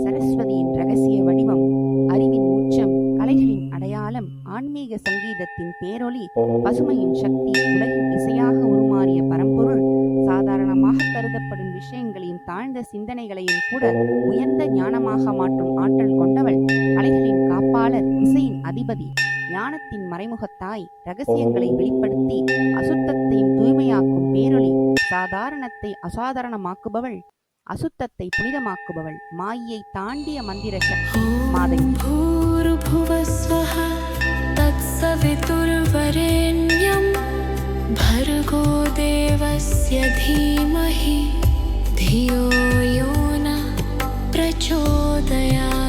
சரஸ்வதியின் ரகசிய வடிவம் அறிவின் உச்சம் கலைகளின் அடையாளம் ஆன்மீக சங்கீதத்தின் பேரொளி பசுமையின் சக்தி உலகின் இசையாக உருமாறிய பரம்பொருள் சாதாரணமாக கருதப்படும் விஷயங்களையும் தாழ்ந்த சிந்தனைகளையும் கூட உயர்ந்த ஞானமாக மாற்றும் ஆற்றல் கொண்டவள் அலைகளின் காப்பாளர் இசையின் அதிபதி ஞானத்தின் மறைமுகத்தாய் ரகசியங்களை வெளிப்படுத்தி அசுத்தத்தையும் தூய்மையாக்கும் பேரொளி சாதாரணத்தை அசாதாரணமாக்குபவள் அசுத்தத்தை புனிதமாக்குபவள் மாயை தாண்டிய மந்திர சக்தி மாதங்கி भूर्भुवस्वः तत्सवितुर्वरेण्यं भर्गो देवस्य धीमहि धियो यो न प्रचोदयात्